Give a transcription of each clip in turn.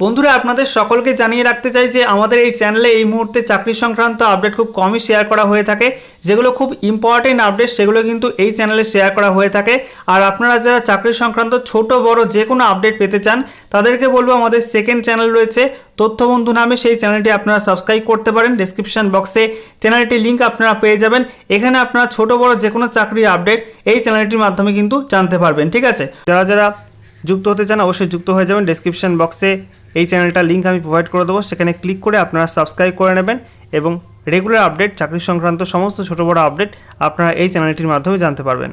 বন্ধুরা, আপনাদের সকলকে জানিয়ে রাখতে চাই যে আমাদের এই চ্যানেলে এই মুহূর্তে চাকরি সংক্রান্ত আপডেট খুব কমই শেয়ার করা হয়ে থাকে। যেগুলো খুব ইম্পর্টেন্ট আপডেট সেগুলো কিন্তু এই চ্যানেলে শেয়ার করা হয়ে থাকে। আর আপনারা যারা চাকরি সংক্রান্ত ছোট, বড় যে কোনো আপডেট পেতে চান, তাদেরকে বলব, আমাদের সেকেন্ড চ্যানেল রয়েছে। তথ্যবন্ধু নামে সেই চ্যানেলটি আপনারা সাবস্ক্রাইব করতে পারেন। ডিসক্রিপশন বক্সে চ্যানেলটির লিঙ্ক আপনারা পেয়ে যাবেন। এখানে আপনারা ছোট, বড় যে কোনো চাকরির আপডেট এই চ্যানেলটির মাধ্যমে কিন্তু জানতে পারবেন, ঠিক আছে? যারা যারা যুক্ত হতে চান, অবশ্যই যুক্ত হয়ে যাবেন। ডেসক্রিপশন বক্সে এই চ্যানেলটার লিঙ্ক আমি প্রোভাইড করে দেবো। সেখানে ক্লিক করে আপনারা সাবস্ক্রাইব করে নেবেন এবং রেগুলার আপডেট চাকরি সংক্রান্ত সমস্ত ছোটো বড়ো আপডেট আপনারা এই চ্যানেলটির মাধ্যমে জানতে পারবেন।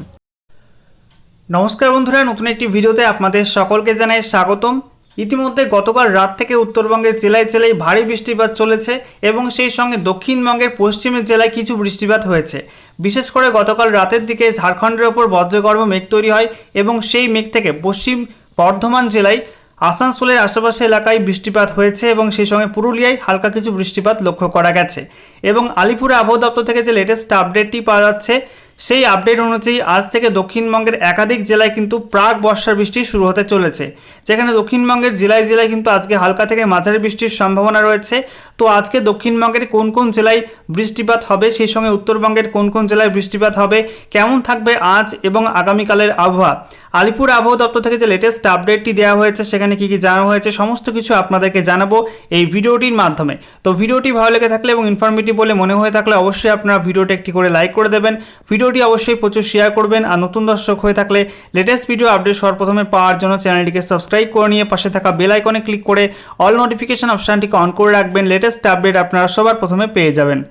নমস্কার বন্ধুরা, নতুন একটি ভিডিওতে আপনাদের সকলকে জানাই স্বাগতম। ইতিমধ্যে গতকাল রাত থেকে উত্তরবঙ্গের জেলায় জেলায় ভারী বৃষ্টিপাত চলেছে এবং সেই সঙ্গে দক্ষিণবঙ্গের পশ্চিমের জেলায় কিছু বৃষ্টিপাত হয়েছে। বিশেষ করে গতকাল রাতের দিকে ঝাড়খণ্ডের ওপর বজ্রগর্ভ মেঘ তৈরি হয় এবং সেই মেঘ থেকে পশ্চিম বর্ধমান জেলায় আসানসোলের আশেপাশে এলাকায় বৃষ্টিপাত হয়েছে এবং সেই সঙ্গে পুরুলিয়ায় হালকা কিছু বৃষ্টিপাত লক্ষ্য করা গেছে। এবং আলিপুরে আবহাওয়া দপ্তর থেকে যে লেটেস্ট আপডেটটি পাওয়া যাচ্ছে, সেই আপডেট অনুযায়ী আজ থেকে দক্ষিণবঙ্গের একাধিক জেলায় কিন্তু প্রাক বর্ষার বৃষ্টি শুরু হতে চলেছে। যেখানে দক্ষিণবঙ্গের জেলায় জেলায় কিন্তু আজকে হালকা থেকে মাঝারি বৃষ্টির সম্ভাবনা রয়েছে। তো আজকে দক্ষিণবঙ্গের কোন কোন জেলায় বৃষ্টিপাত হবে, সেই সঙ্গে উত্তরবঙ্গের কোন কোন জেলায় বৃষ্টিপাত হবে, কেমন থাকবে আজ এবং আগামীকালের আবহাওয়া? আলিপুর আবহাওয়া দপ্তর থেকে যে লেটেস্ট আপডেটটি দেওয়া হয়েছে, সেখানে কি কি জানানো হয়েছে, সমস্ত কিছু আপনাদেরকে জানাব এই ভিডিওটির মাধ্যমে। তো ভিডিওটি ভালো লেগে থাকলে এবং ইনফরমেটিভ বলে মনে হয়ে থাকলে অবশ্যই আপনারা ভিডিওটি একটি করে লাইক করে দেবেন। ভিডিওটি অবশ্যই প্রচুর শেয়ার করবেন। আর নতুন দর্শক হয়ে থাকলে লেটেস্ট ভিডিও আপডেট সর্বপ্রথমে পাওয়ার জন্য চ্যানেলটিকে সাবস্ক্রাইব করে নিয়ে পাশে থাকা বেল আইকনে ক্লিক করে অল নোটিফিকেশন অপশানটিকে অন করে রাখবেন। লেটেস্ট আপডেট আপনারা সবার প্রথমে পেয়ে যাবেন।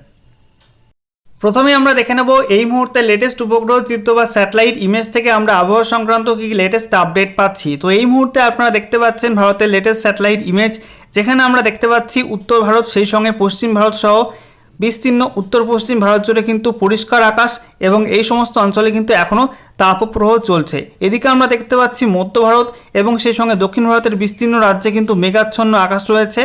প্রথমে আমরা দেখে নেব এই মুহূর্তে লেটেস্ট উপগ্রহ চিত্র বা স্যাটেলাইট ইমেজ থেকে আমরা আবহাওয়া সংক্রান্ত কি লেটেস্ট আপডেট পাচ্ছি। তো এই মুহূর্তে আপনারা দেখতে পাচ্ছেন ভারতের লেটেস্ট স্যাটেলাইট ইমেজ যেখানে আমরা দেখতে পাচ্ছি উত্তর ভারত, সেই সঙ্গে পশ্চিম ভারত সহ বিস্তীর্ণ উত্তর পশ্চিম ভারত জুড়ে কিন্তু পরিষ্কার আকাশ এবং এই সমস্ত অঞ্চলে কিন্তু এখনও তাপপ্রবাহ চলছে। এদিকে আমরা দেখতে পাচ্ছি মধ্য ভারত এবং সেই সঙ্গে দক্ষিণ ভারতের বিস্তীর্ণ রাজ্যে কিন্তু মেঘাচ্ছন্ন আকাশ রয়েছে।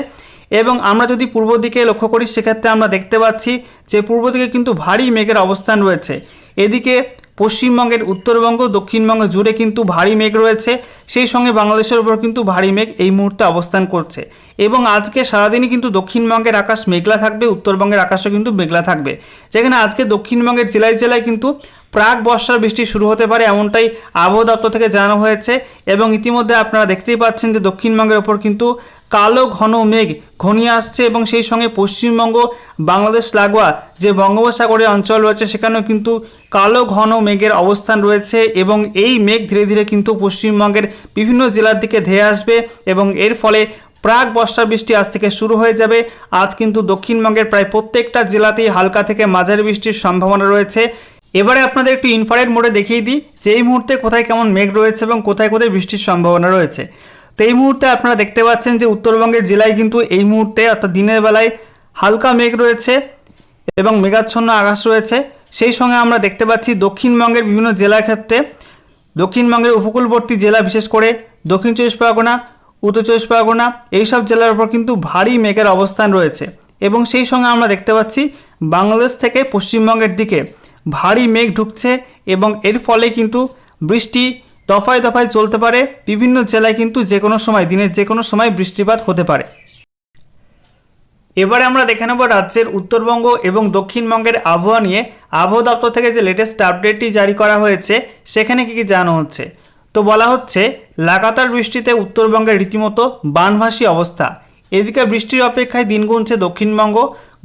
এবং আমরা যদি পূর্ব দিকে লক্ষ্য করি, সেক্ষেত্রে আমরা দেখতে পাচ্ছি যে পূর্ব দিকে কিন্তু ভারী মেঘের অবস্থান রয়েছে। এদিকে পশ্চিমবঙ্গের উত্তরবঙ্গ, দক্ষিণবঙ্গ জুড়ে কিন্তু ভারী মেঘ রয়েছে। সেই সঙ্গে বাংলাদেশের উপর কিন্তু ভারী মেঘ এই মুহূর্তে অবস্থান করছে। এবং আজকে সারাদিনই কিন্তু দক্ষিণবঙ্গের আকাশ মেঘলা থাকবে, উত্তরবঙ্গের আকাশও কিন্তু মেঘলা থাকবে। যেখানে আজকে দক্ষিণবঙ্গের জেলায় জেলায় কিন্তু প্রাক বর্ষার বৃষ্টি শুরু হতে পারে এমনটাই আবহাওয়া দপ্তর থেকে জানানো হয়েছে। এবং ইতিমধ্যে আপনারা দেখতেই পাচ্ছেন যে দক্ষিণবঙ্গের ওপর কিন্তু কালো ঘন মেঘ ঘনিয়ে আসছে এবং সেই সঙ্গে পশ্চিমবঙ্গ, বাংলাদেশ, লাগোয়া যে বঙ্গোপসাগরের অঞ্চল রয়েছে সেখানেও কিন্তু কালো ঘন মেঘের অবস্থান রয়েছে এবং এই মেঘ ধীরে ধীরে কিন্তু পশ্চিমবঙ্গের বিভিন্ন জেলার দিকে ধেয়ে আসবে এবং এর ফলে প্রাক বর্ষা বৃষ্টি আজ থেকে শুরু হয়ে যাবে। আজ কিন্তু দক্ষিণবঙ্গের প্রায় প্রত্যেকটা জেলাতেই হালকা থেকে মাঝারি বৃষ্টির সম্ভাবনা রয়েছে। এবারে আপনাদের একটু ইনফারেট মোডে দেখিয়ে দিই যে এই মুহূর্তে কোথায় কেমন মেঘ রয়েছে এবং কোথায় কোথায় বৃষ্টির সম্ভাবনা রয়েছে। তো এই মুহূর্তে আপনারা দেখতে পাচ্ছেন যে উত্তরবঙ্গের জেলায় কিন্তু এই মুহূর্তে অর্থাৎ দিনের বেলায় হালকা মেঘ রয়েছে এবং মেঘাচ্ছন্ন আকাশ রয়েছে। সেই সঙ্গে আমরা দেখতে পাচ্ছি দক্ষিণবঙ্গের বিভিন্ন জেলার ক্ষেত্রে দক্ষিণবঙ্গের উপকূলবর্তী জেলা, বিশেষ করে দক্ষিণ চব্বিশ পরগনা, উত্তর চব্বিশ পরগনা, এইসব জেলার উপর কিন্তু ভারী মেঘের অবস্থান রয়েছে। এবং সেই সঙ্গে আমরা দেখতে পাচ্ছি বাংলাদেশ থেকে পশ্চিমবঙ্গের দিকে ভারী মেঘ ঢুকছে এবং এর ফলে কিন্তু বৃষ্টি দফায় দফায় চলতে পারে, বিভিন্ন জেলায় কিন্তু যে কোনো সময় দিনের যে কোনো সময় বৃষ্টিপাত হতে পারে। এবারে আমরা দেখে নেব রাজ্যের উত্তরবঙ্গ এবং দক্ষিণবঙ্গের আবহাওয়া নিয়ে। আবহাওয়া দপ্তর থেকে যে লেটেস্ট আপডেটটি জারি করা হয়েছে, সেখানে কী কী জানানো হচ্ছে? তো বলা হচ্ছে, লাগাতার বৃষ্টিতে উত্তরবঙ্গের রীতিমতো বানভাসী অবস্থা। এদিকে বৃষ্টির অপেক্ষায় দিন গুনছে দক্ষিণবঙ্গ।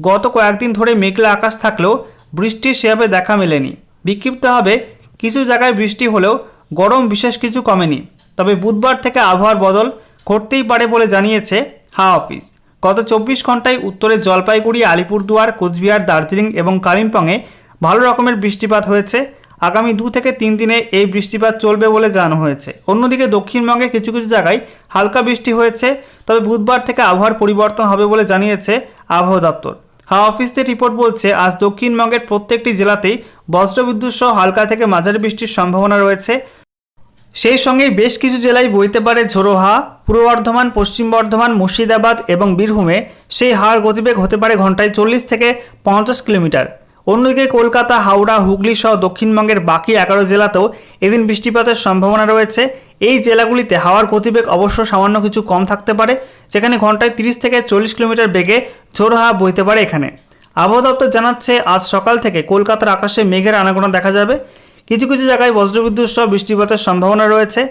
গত কয়েকদিন ধরে মেঘলা আকাশ থাকলেও বৃষ্টির সেভাবে দেখা মেলেনি। বিক্ষিপ্তভাবে কিছু জায়গায় বৃষ্টি হলেও গরম বিশেষ কিছু কমেনি। তবে বুধবার থেকে আবহাওয়ার বদল ঘটতেই পারে বলে জানিয়েছে হাওয়া অফিস। গত চব্বিশ ঘন্টায় উত্তরের জলপাইগুড়ি, আলিপুরদুয়ার, কোচবিহার, দার্জিলিং এবং কালিম্পংয়ে ভালো রকমের বৃষ্টিপাত হয়েছে। আগামী দু থেকে তিন দিনে এই বৃষ্টিপাত চলবে বলে জানানো হয়েছে। অন্যদিকে দক্ষিণবঙ্গে কিছু কিছু জায়গায় হালকা বৃষ্টি হয়েছে, তবে বুধবার থেকে আবহাওয়ার পরিবর্তন হবে বলে জানিয়েছে আবহাওয়া দপ্তর। হাওয়া অফিসের রিপোর্ট বলছে, আজ দক্ষিণবঙ্গের প্রত্যেকটি জেলাতেই বজ্রবিদ্যুৎ সহ হালকা থেকে মাঝারি বৃষ্টির সম্ভাবনা রয়েছে। সেই সঙ্গে বেশ কিছু জেলায় বইতে পারে ঝোড়ো হাওয়া পূর্ব বর্ধমান, পশ্চিম বর্ধমান, মুর্শিদাবাদ এবং বীরভূমে। সেই হাওয়ার গতিবেগ হতে পারে ঘন্টায় চল্লিশ থেকে পঞ্চাশ কিলোমিটার। অন্যদিকে কলকাতা, হাওড়া, হুগলি সহ দক্ষিণবঙ্গের বাকি এগারো জেলাতেও এদিন বৃষ্টিপাতের সম্ভাবনা রয়েছে। এই জেলাগুলিতে হাওয়ার গতিবেগ অবশ্য সামান্য কিছু কম থাকতে পারে, যেখানে ঘন্টায় তিরিশ থেকে চল্লিশ কিলোমিটার বেগে ঝোড়ো হাওয়া বইতে পারে এখানে। আবহাওয়া দপ্তর জানাচ্ছে, আজ সকাল থেকে কলকাতার আকাশে মেঘের আনাগোনা দেখা যাবে। কিছু কিছু জায়গায় বজ্রবিদ্যুৎ সহ বৃষ্টিপাতের সম্ভাবনা রয়েছে।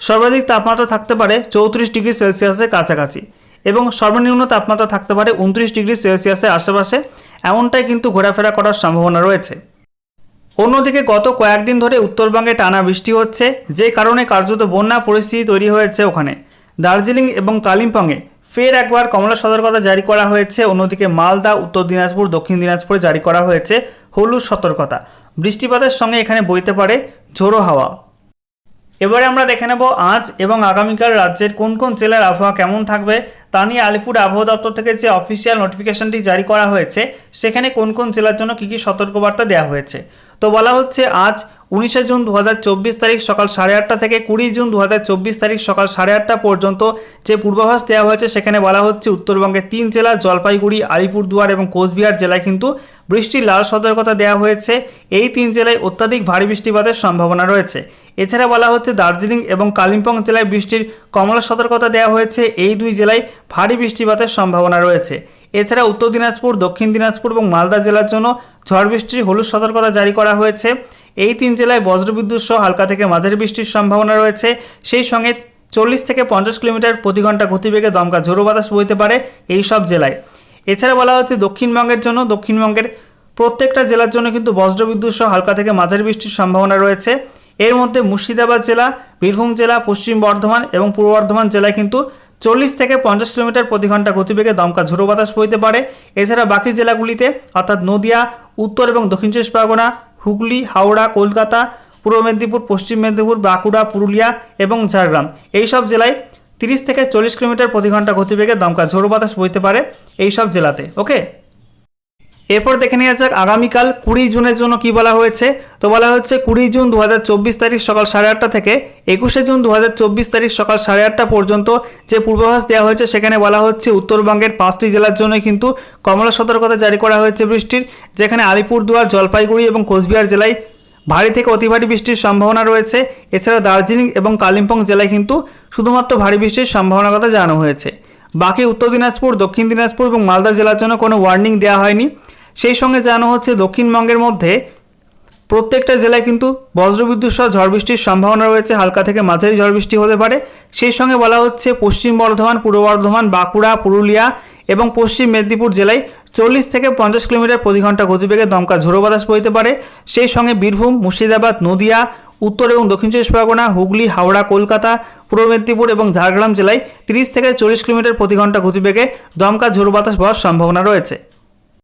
সর্বাধিক তাপমাত্রা থাকতে পারে চৌত্রিশ ডিগ্রি সেলসিয়াসের কাছাকাছি এবং সর্বনিম্ন তাপমাত্রা থাকতে পারে উনত্রিশ ডিগ্রি সেলসিয়াসের আশেপাশে। এমনটাই কিন্তু ঘোরাফেরা করার সম্ভাবনা রয়েছে। অন্যদিকে গত কয়েকদিন ধরে উত্তরবঙ্গে টানা বৃষ্টি হচ্ছে, যে কারণে কার্যত বন্যা পরিস্থিতি তৈরি হয়েছে ওখানে। দার্জিলিং এবং কালিম্পংয়ে ফের একবার কমলা সতর্কতা জারি করা হয়েছে। অন্যদিকে মালদা, উত্তর দিনাজপুর, দক্ষিণ দিনাজপুরে জারি করা হয়েছে হলুদ সতর্কতা। বৃষ্টিপাতের সঙ্গে এখানে বইতে পারে ঝোড়ো হাওয়া। এবারে আমরা দেখে নেব আজ এবং আগামীকাল রাজ্যের কোন কোন জেলার আবহাওয়া কেমন থাকবে তা নিয়ে আলিপুর আবহাওয়া দপ্তর থেকে যে অফিসিয়াল নোটিফিকেশনটি জারি করা হয়েছে, সেখানে কোন কোন জেলার জন্য কী কী সতর্কবার্তা দেওয়া হয়েছে। তো বলা হচ্ছে আজ উনিশে জুন দু হাজার চব্বিশ তারিখ সকাল সাড়ে আটটা থেকে কুড়ি জুন দু হাজার চব্বিশ তারিখ সকাল সাড়ে আটটা পর্যন্ত যে পূর্বাভাস দেওয়া হয়েছে, সেখানে বলা হচ্ছে উত্তরবঙ্গের তিন জেলা, জলপাইগুড়ি, আলিপুরদুয়ার এবং কোচবিহার জেলায় কিন্তু বৃষ্টির লাল সতর্কতা দেওয়া হয়েছে। এই তিন জেলায় অত্যাধিক ভারী বৃষ্টিপাতের সম্ভাবনা রয়েছে। এছাড়া বলা হচ্ছে দার্জিলিং এবং কালিম্পং জেলায় বৃষ্টির কমলা সতর্কতা দেওয়া হয়েছে। এই দুই জেলায় ভারী বৃষ্টিপাতের সম্ভাবনা রয়েছে। এছাড়া উত্তর দিনাজপুর, দক্ষিণ দিনাজপুর এবং মালদা জেলার জন্য ঝড় বৃষ্টির হলুদ সতর্কতা জারি করা হয়েছে। এই তিন জেলায় বজ্রবিদ্যুৎ সহ হালকা থেকে মাঝারি বৃষ্টির সম্ভাবনা রয়েছে। সেই সঙ্গে চল্লিশ থেকে পঞ্চাশ কিলোমিটার প্রতি ঘণ্টা গতিবেগে দমকা ঝোড়ো বাতাস বইতে পারে এই সব জেলায়। এছাড়া বলা হচ্ছে দক্ষিণবঙ্গের জন্য, দক্ষিণবঙ্গের প্রত্যেকটা জেলার জন্য কিন্তু বজ্রবিদ্যুৎ সহ হালকা থেকে মাঝারি বৃষ্টির সম্ভাবনা রয়েছে। এর মধ্যে মুর্শিদাবাদ জেলা, বীরভূম জেলা, পশ্চিম বর্ধমান এবং পূর্ব বর্ধমান জেলায় কিন্তু চল্লিশ থেকে পঞ্চাশ কিলোমিটার প্রতি ঘণ্টা গতিবেগে দমকা ঝোড়ো বাতাস বইতে পারে। এছাড়া বাকি জেলাগুলিতে, অর্থাৎ নদিয়া, উত্তর এবং দক্ষিণ চব্বিশ পরগনা হুগলি, হাওড়া, কলকাতা, পূর্ব মেদিনীপুর, পশ্চিম মেদিনীপুর, বাঁকুড়া, পুরুলিয়া এবং ঝাড়গ্রাম। এই সব জেলায় তিরিশ থেকে চল্লিশ কিলোমিটার প্রতি ঘণ্টা গতিবেগে দমকা ঝোড়ো বাতাস বইতে পারে এই সব জেলাতে, ওকে? এরপর দেখে নেওয়া যাক আগামীকাল কুড়ি জুনের জন্য কি বলা হয়েছে। তো বলা হচ্ছে কুড়ি জুন দু হাজার চব্বিশ তারিখ সকাল সাড়ে আটটা থেকে একুশে জুন দু হাজার চব্বিশ তারিখ সকাল সাড়ে আটটা পর্যন্ত যে পূর্বাভাস দেওয়া হয়েছে সেখানে বলা হচ্ছে উত্তরবঙ্গের পাঁচটি জেলার জন্য কিন্তু কমলা সতর্কতা জারি করা হয়েছে বৃষ্টির, যেখানে আলিপুরদুয়ার, জলপাইগুড়ি এবং কোচবিহার জেলায় ভারী থেকে অতি ভারী বৃষ্টির সম্ভাবনা রয়েছে। এছাড়া দার্জিলিং এবং কালিম্পং জেলায় কিন্তু শুধুমাত্র ভারী বৃষ্টির সম্ভাবনার কথা জানানো হয়েছে। বাকি উত্তর দিনাজপুর, দক্ষিণ দিনাজপুর এবং মালদা জেলার জন্য কোনো ওয়ার্নিং দেওয়া হয়নি। সেই সঙ্গে জানানো হচ্ছে, দক্ষিণবঙ্গের মধ্যে প্রত্যেকটা জেলায় কিন্তু বজ্রবিদ্যুৎ সহ ঝড় বৃষ্টির সম্ভাবনা রয়েছে। হালকা থেকে মাঝারি ঝড় বৃষ্টি হতে পারে। সেই সঙ্গে বলা হচ্ছে, পশ্চিম বর্ধমান, পূর্ব বর্ধমান, বাঁকুড়া, পুরুলিয়া এবং পশ্চিম মেদিনীপুর জেলায় চল্লিশ থেকে পঞ্চাশ কিলোমিটার প্রতি ঘণ্টা গতিবেগে দমকা ঝোড়ো বাতাস বইতে পারে। সেই সঙ্গে বীরভূম, মুর্শিদাবাদ, নদিয়া, উত্তর এবং দক্ষিণ চব্বিশ পরগনা, হুগলি, হাওড়া, কলকাতা, পূর্ব মেদিনীপুর এবং ঝাড়গ্রাম জেলায় তিরিশ থেকে চল্লিশ কিলোমিটার প্রতি ঘণ্টা গতিবেগে দমকা ঝোড়ো বাতাস বওয়ার সম্ভাবনা রয়েছে।